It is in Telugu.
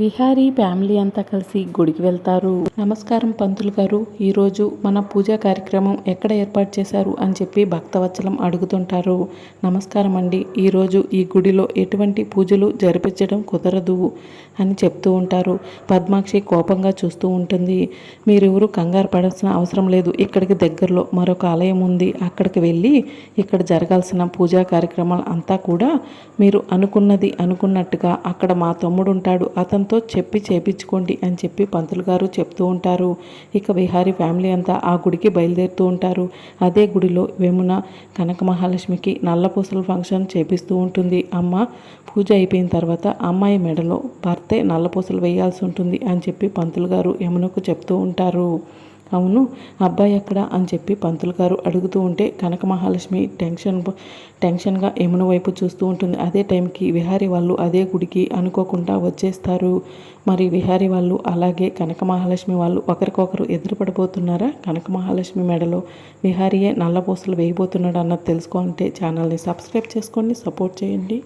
విహారీ ఫ్యామిలీ అంతా కలిసి గుడికి వెళ్తారు. నమస్కారం పంతులు గారు. ఈరోజు మన పూజా కార్యక్రమం ఎక్కడ ఏర్పాటు చేశారు అని చెప్పి భక్తవత్సలం అడుగుతుంటారు. నమస్కారం అండి. ఈరోజు ఈ గుడిలో ఎటువంటి పూజలు జరిపించడం కుదరదు అని చెప్తూ ఉంటారు. పద్మాక్షి కోపంగా చూస్తూ ఉంటుంది. మీరెవరు కంగారు పడాల్సిన అవసరం లేదు. ఇక్కడికి దగ్గరలో మరొక ఆలయం ఉంది. అక్కడికి వెళ్ళి ఇక్కడ జరగాల్సిన పూజా కార్యక్రమాలు అంతా కూడా మీరు అనుకున్నది అనుకున్నట్టుగా అక్కడ మా తమ్ముడు ఉంటాడు అతను అతనితో చెప్పి చేపించుకోండి అని చెప్పి పంతులు గారు చెప్తూ ఉంటారు. ఇక విహారి ఫ్యామిలీ అంతా ఆ గుడికి బయలుదేరుతూ ఉంటారు. అదే గుడిలో వేమున కనక మహాలక్ష్మికి నల్లపూసల ఫంక్షన్ చేపిస్తూ ఉంటుంది. అమ్మ పూజ అయిపోయిన తర్వాత అమ్మాయి మెడలో భర్తే నల్లపూసలు వేయాల్సి ఉంటుంది అని చెప్పి పంతులు గారు యమునకు చెప్తూ ఉంటారు. అవును. అబ్బాయి ఎక్కడ అని చెప్పి పంతులు గారు అడుగుతూ ఉంటే కనక మహాలక్ష్మి టెన్షన్ టెన్షన్గా యమున వైపు చూస్తూ ఉంటుంది. అదే టైంకి విహారీ వాళ్ళు అదే గుడికి అనుకోకుండా వచ్చేస్తారు. మరి విహారీ వాళ్ళు అలాగే కనక మహాలక్ష్మి వాళ్ళు ఒకరికొకరు ఎదురుపడబోతున్నారా? కనక మహాలక్ష్మి మెడలో విహారీయే నల్లపూసలు వేయబోతున్నాడు అన్నది తెలుసుకోవాలంటే ఛానల్ని సబ్స్క్రైబ్ చేసుకోండి సపోర్ట్ చేయండి.